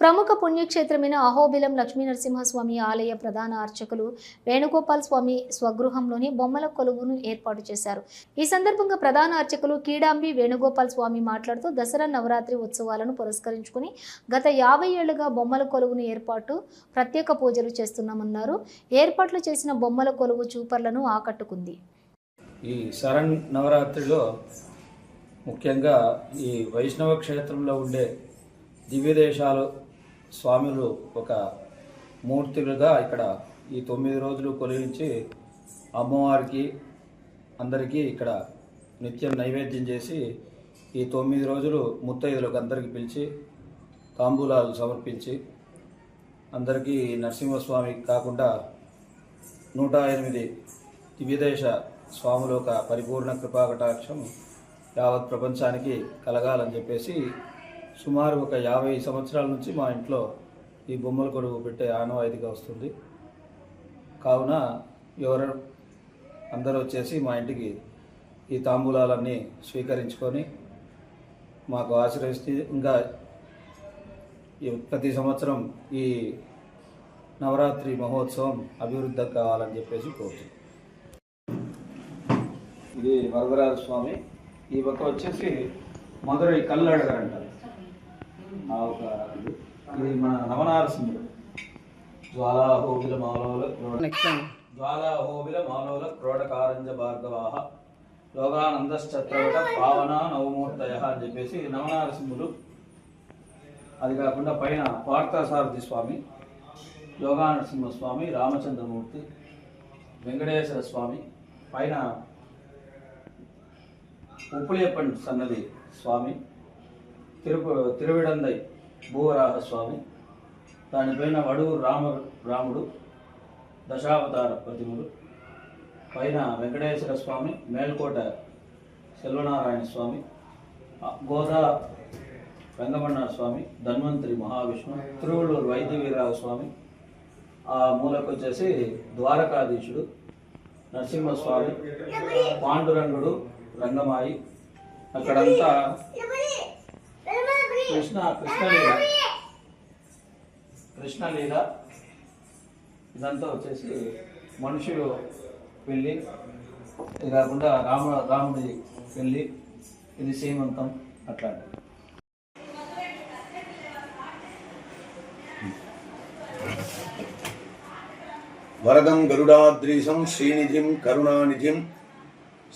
ప్రముఖ పుణ్యక్షేత్రమైన అహోబిలం లక్ష్మీనరసింహస్వామి ఆలయ ప్రధాన అర్చకులు వేణుగోపాల్ స్వామి స్వగృహంలోని బొమ్మల కొలువును ఏర్పాటు చేశారు. ఈ సందర్భంగా ప్రధాన అర్చకులు కీడాంబి వేణుగోపాల్ స్వామి మాట్లాడుతూ దసరా నవరాత్రి ఉత్సవాలను పురస్కరించుకుని గత యాభై ఏళ్ళుగా బొమ్మల కొలువును ఏర్పాటు ప్రత్యేక పూజలు చేస్తున్నామన్నారు. ఏర్పాట్లు చేసిన బొమ్మల కొలువు చూపర్లను ఆకట్టుకుంది. ఈ శరణ్ నవరాత్రిలో ముఖ్యంగా ఈ వైష్ణవ క్షేత్రంలో ఉండే దివ్యదేశాలు స్వాములు ఒక మూర్తులుగా ఇక్కడ ఈ తొమ్మిది రోజులు కొలిగించి అమ్మవారికి అందరికీ ఇక్కడ నిత్యం నైవేద్యం చేసి ఈ తొమ్మిది రోజులు ముత్తైదులకు అందరికీ పిలిచి తాంబూలాలు సమర్పించి అందరికీ నరసింహస్వామి కాకుండా నూట ఎనిమిది దివ్యదేశ స్వాముల ఒక పరిపూర్ణ కృపాకటాక్షం యావత్ ప్రపంచానికి కలగాలని చెప్పేసి సుమారు ఒక యాభై సంవత్సరాల నుంచి మా ఇంట్లో ఈ బొమ్మల కొడుకు పెట్టే ఆనవాయితీగా వస్తుంది. కావున ఎవరు అందరూ వచ్చేసి మా ఇంటికి ఈ తాంబూలాలన్నీ స్వీకరించుకొని మాకు ఆశ్రయిస్తే ఇంకా ఈ ప్రతి సంవత్సరం ఈ నవరాత్రి మహోత్సవం అభివృద్ధి కావాలని చెప్పేసి కోరుతున్నాం. ఇది వరదరాజ స్వామి. ఈ పక్క వచ్చేసి మధురై కల్లడగర్ అంటారు. ఆ ఒక ఇది. మన నవనారసింహుడు. జ్వాలా హోబిల క్రోడ జ్వాలా హోబిల మాలోల క్రోడకారంజ భార్గవాహ యోగానందశ్చత్రవట పావన నవమూర్తయ అని చెప్పేసి నవనారసింహుడు. అది కాకుండా పైన పార్థసారథి స్వామి యోగానరసింహ స్వామి రామచంద్రమూర్తి వెంకటేశ్వర స్వామి పైన ఉప్పులియప్పన్ సన్నది స్వామి తిరుపు తిరువిడందై భూవరాహ స్వామి. దానిపైన వడుగు రామ రాముడు దశావతార ప్రతిముడు పైన వెంకటేశ్వర స్వామి మేల్కోట సెల్వనారాయణ స్వామి గోదా రంగమన్న స్వామి ధన్వంతరి మహావిష్ణు తిరువళ్ళూరు వైద్యవీరావు స్వామి ఆ మూలకు వచ్చేసి ద్వారకాధీశుడు నరసింహస్వామి పాండురంగుడు రంగమాయి. అక్కడంతా కృష్ణ కృష్ణలీల కృష్ణలీల ఇదంతా వచ్చేసి మనుషులు పెళ్ళి. ఇది కాకుండా రామ రాముడి పెళ్ళి. ఇది సీమంతం అట్లాంటివి వరదం గరుడాద్రీశం శ్రీనిధిం కరుణానిధిం.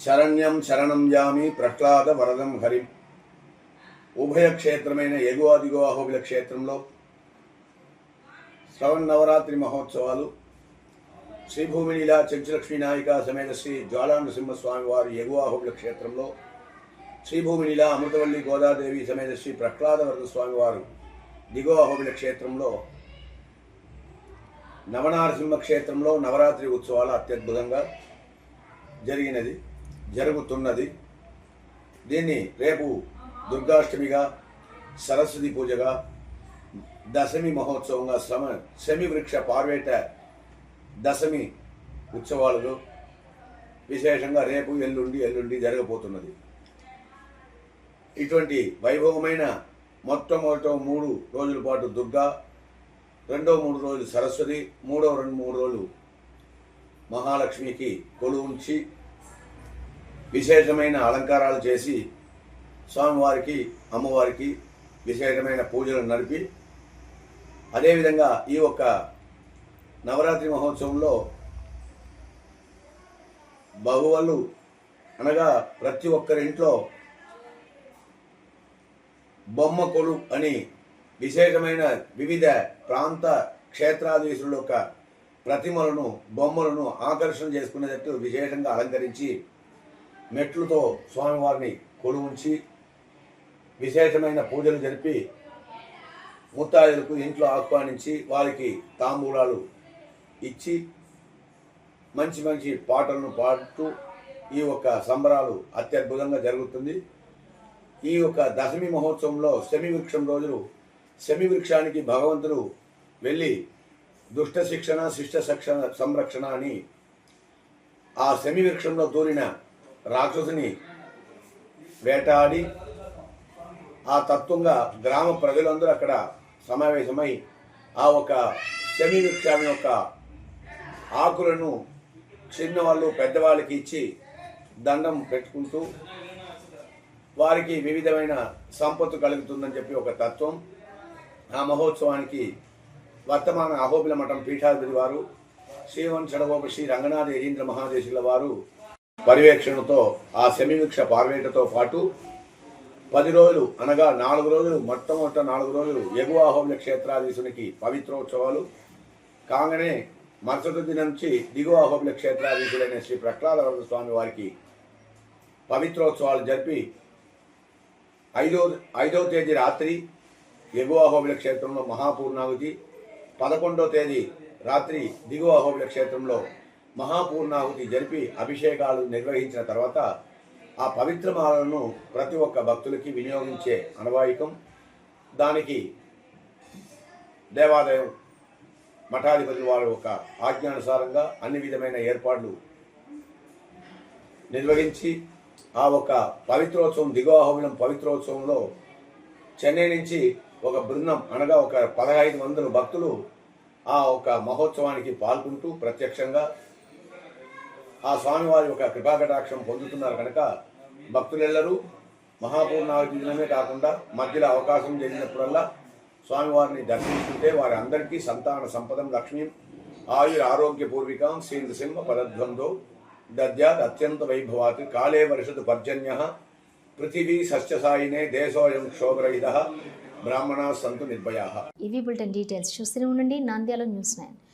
శరణ్యం శరణం యామి ప్రహ్లాద వరదం హరిం. ఉభయ క్షేత్రమైన ఎగువ దిగువ అహోబిల క్షేత్రంలో శ్రవణ నవరాత్రి మహోత్సవాలు. శ్రీభూమినిలా చెంచులక్ష్మీ నాయిక సమేత శ్రీ జ్వాలానృసింహస్వామి వారి ఎగువ అహోబిల క్షేత్రంలో శ్రీభూమినిలా అమృతవల్లి గోదాదేవి సమేత శ్రీ ప్రహ్లాదవరద స్వామి వారు దిగువ అహోబిల క్షేత్రంలో నవనారసింహ క్షేత్రంలో నవరాత్రి ఉత్సవాలు అత్యద్భుతంగా జరిగినది జరుగుతున్నది. దీన్ని రేపు దుర్గాష్టమిగా సరస్వతి పూజగా దశమి మహోత్సవంగా శ్రమ శమి వృక్ష పార్వేట దశమి ఉత్సవాలు విశేషంగా రేపు ఎల్లుండి ఎల్లుండి జరగబోతున్నది. ఇటువంటి వైభవమైన మొట్టమొదట మూడు రోజుల పాటు దుర్గా రెండో మూడు రోజులు సరస్వతి మూడో రెండు మూడు రోజులు మహాలక్ష్మికి కొలువుంచి విశేషమైన అలంకారాలు చేసి స్వామివారికి అమ్మవారికి విశేషమైన పూజలు నడిపి అదేవిధంగా ఈ ఒక్క నవరాత్రి మహోత్సవంలో బహువలు అనగా ప్రతి ఒక్కరింట్లో బొమ్మ కొలు అని విశేషమైన వివిధ ప్రాంత క్షేత్రాధీశుల యొక్క ప్రతిమలను బొమ్మలను ఆకర్షణ చేసుకునేటట్టు విశేషంగా అలంకరించి మెట్లతో స్వామివారిని కొలువుంచి విశేషమైన పూజలు జరిపి ముత్తాయిలకు ఇంట్లో ఆహ్వానించి వారికి తాంబూలాలు ఇచ్చి మంచి మంచి పాటలను పాడుతూ ఈ యొక్క సంబరాలు అత్యద్భుతంగా జరుగుతుంది. ఈ యొక్క దశమి మహోత్సవంలో శమి వృక్షం రోజులు శమి వృక్షానికి భగవంతుడు వెళ్ళి దుష్ట శిక్షణ శిష్ట శిక్షణ సంరక్షణ అని ఆ శమివృక్షంలో దూరిన రాక్షసుని వేటాడి ఆ తత్వంగా గ్రామ ప్రజలందరూ అక్కడ సమావేశమై ఆ ఒక శని వృక్షాన్ని యొక్క ఆకులను చిన్నవాళ్ళు పెద్దవాళ్ళకి ఇచ్చి దండం పెట్టుకుంటూ వారికి వివిధమైన సంపత్తు కలుగుతుందని చెప్పి ఒక తత్వం. ఆ మహోత్సవానికి వర్తమాన అహోబిల మఠం పీఠాధిపతి వారు శ్రీవన్ చడగోప శ్రీ రంగనాథ యజీంద్ర మహాదేశుల వారు పర్యవేక్షణతో ఆ శమివృక్ష పార్వేటతో పాటు పది రోజులు అనగా నాలుగు రోజులు మొట్టమొదట నాలుగు రోజులు ఎగువ అహోబిల క్షేత్రాధీశునికి పవిత్రోత్సవాలు. కాగానే మరుసటి దినం నుంచి దిగువ అహోబిల క్షేత్రాధీశుడైన శ్రీ ప్రహ్లాదవరద స్వామి వారికి పవిత్రోత్సవాలు జరిపి ఐదో ఐదవ తేదీ రాత్రి ఎగువ అహోబిల క్షేత్రంలో మహాపూర్ణాహుతి పదకొండవ తేదీ రాత్రి దిగువ అహోబిల క్షేత్రంలో మహాపూర్ణాహుతి జరిపి అభిషేకాలు నిర్వహించిన తర్వాత ఆ పవిత్రమాలను ప్రతి ఒక్క భక్తులకి వినియోగించే అనవాయికం దానికి దేవాలయం మఠాధిపతి వారి యొక్క ఆజ్ఞానుసారంగా అన్ని విధమైన ఏర్పాట్లు నిర్వహించి ఆ ఒక పవిత్రోత్సవం దిగువహోబిలం పవిత్రోత్సవంలో చెన్నై నుంచి ఒక బృందం అనగా ఒక పదహైదు వందల భక్తులు ఆ ఒక మహోత్సవానికి పాల్గొంటూ ప్రత్యక్షంగా ఆ స్వామివారి యొక్క కృపాకటాక్షం పొందుతున్నారు కనుక భక్తులెల్లరూ మహాపూర్ణావతి దినమే కాకుండా మధ్యలో అవకాశం జరిగినప్పుడల్లా స్వామివారిని దర్శించుకుంటే వారి అందరికీ సంతాన సంపదం లక్ష్మీం. ఆయుర ఆరోగ్య పూర్వికాం శ్రీ నృసింహ అత్యంత వైభవాత్. కాళే వర్షదు పర్జన్య. పృథివీ సస్యసాయినే దేశోయం క్షోభరహిత. బ్రాహ్మణా సంతు నిర్భయా. ఇవి బులెటిన్ డీటెయిల్స్ చూస్తూనే ఉండండి. Nandyal news nine.